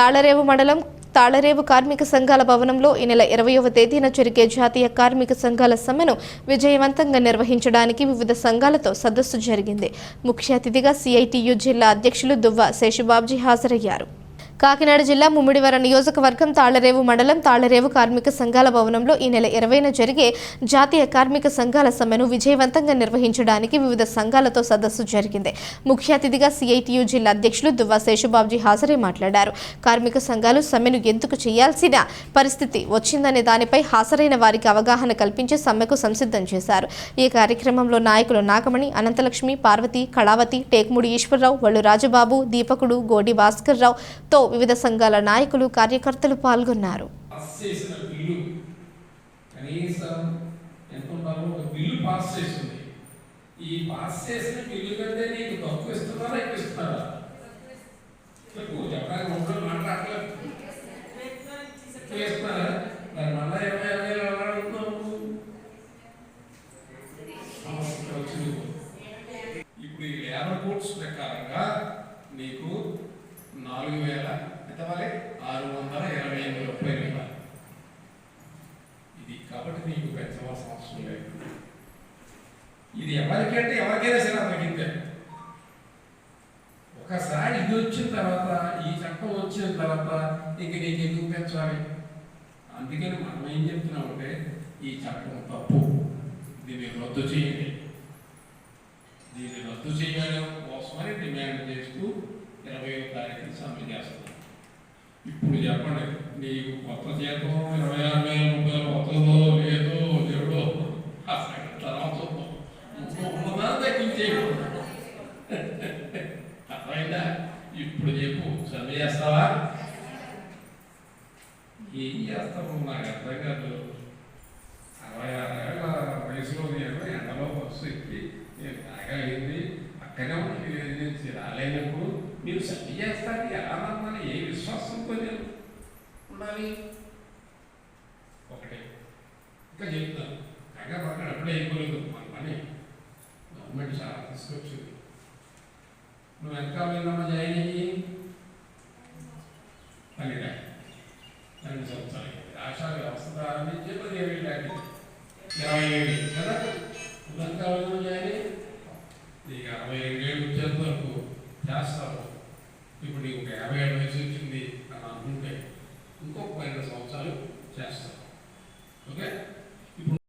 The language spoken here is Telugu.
తాళరేవు మండలం తాళరేవు కార్మిక సంఘాల భవనంలో ఈ నెల ఇరవయవ తేదీన జరిగే జాతీయ కార్మిక సంఘాల సమ్మెను విజయవంతంగా నిర్వహించడానికి వివిధ సంఘాలతో సదస్సు జరిగింది. ముఖ్య అతిథిగా సిఐటియు జిల్లా అధ్యక్షులు దువ్వ శేషుబాబ్జీ హాజరయ్యారు. కాకినాడ జిల్లా ముమ్మిడివర నియోజకవర్గం తాళ్ళరేవు మండలం తాళ్ళరేవు కార్మిక సంఘాల భవనంలో ఈ నెల ఇరవైన జరిగే జాతీయ కార్మిక సంఘాల సమ్మెను విజయవంతంగా నిర్వహించడానికి వివిధ సంఘాలతో సదస్సు జరిగింది. ముఖ్య అతిథిగా సిఐటియు జిల్లా అధ్యక్షులు దువ్వా శేషుబాబుజీ హాజరై మాట్లాడారు. కార్మిక సంఘాలు సమ్మెను ఎందుకు చేయాల్సిన పరిస్థితి వచ్చిందనే దానిపై హాజరైన వారికి అవగాహన కల్పించి సమ్మెకు సంసిద్ధం చేశారు. ఈ కార్యక్రమంలో నాయకులు నాగమణి అనంతలక్ష్మి పార్వతి కళావతి టేకుముడి ఈశ్వరరావు వళ్ళు రాజబాబు దీపకుడు గోడి భాస్కర్ రావు తో వివిధ సంఘాల నాయకులు కార్యకర్తలు పాల్గొన్నారు. ఈ పాస్ చేసిన బిల్లు కంటే నీకు తక్కువ ఇస్తున్నారా ఎక్కువ ఇస్తున్నారా? చెప్పడానికి మాట్లాడలేదు మళ్ళా ఇరవై ఇరవై వేలు అడుగుతున్నావు ఇప్పుడు ఈ లేబర్ కోడ్స్ ప్రకారంగా నీకు నాలుగు వేల ఎంత ఆరు వందల ఇరవై ఎనిమిది రూపాయలు ఇవ్వాలి. ఇది కాబట్టి నీకు పెంచవలసిన అవసరం లేదు. ఇది ఎవరికంటే ఎవరికైనా సరే తగ్గిందే ఒకసారి ఇది వచ్చిన తర్వాత ఈ చట్టం వచ్చిన తర్వాత ఇంక నీకు ఎందుకు పెంచాలి? అందుకని మనం ఏం చెప్తున్నామంటే ఈ చట్టం తప్పు. దీన్ని రద్దు చేయండి. ఇరవై తారీఖున సమ్మె చేస్తాం. ఇప్పుడు చెప్పండి నీకు కొత్త జీతం ఇరవై ఆరు వేల రూపాయలు వస్తుందో లేదో దేవుడో అసలు తర్వాత ఉన్నదా తగ్గించేయకుండా అర్థమైందా? ఇప్పుడు చెప్పు సమ్మె చేస్తావా? ఏం చేస్తావు? నాకు అర్థం కాదు. అరవై ఆరేళ్ళ వయసులో నేను ఎండలో బస్సు ఎక్కి నేను తాగలిగింది అక్కడే ఉండి నేను రాలేనప్పుడు మీరు సరి చేస్తారు ఎలా నమ్మని ఏ విశ్వాసంతో నేను ఉండాలి? ఒకటే. ఇంకా చెప్తాను కాగా పక్కన అప్పుడే అయిపోలేదు మన పని. గవర్నమెంట్ చాలా తీసుకొచ్చింది. నువ్వు ఎంత వెళ్ళినమ్మా జాయిన్ అయ్యి పన్నెండు రెండు సంవత్సరాలు ఆశా వ్యవస్థ ప్రారంభించి పదిహేడు ఇరవై ఏడు కదా? నువ్వు ఎంత వెళ్ళమ్మా జాయిన్ ఈ అరవై రెండేళ్ళు వచ్చేంత వరకు చేస్తారు ఇప్పుడు నీకు ఒక యాభై ఏడు వయసు వచ్చింది అని అనుకుంటే ఇంకొక పన్నెండు సంవత్సరాలు చేస్తారు ఓకే?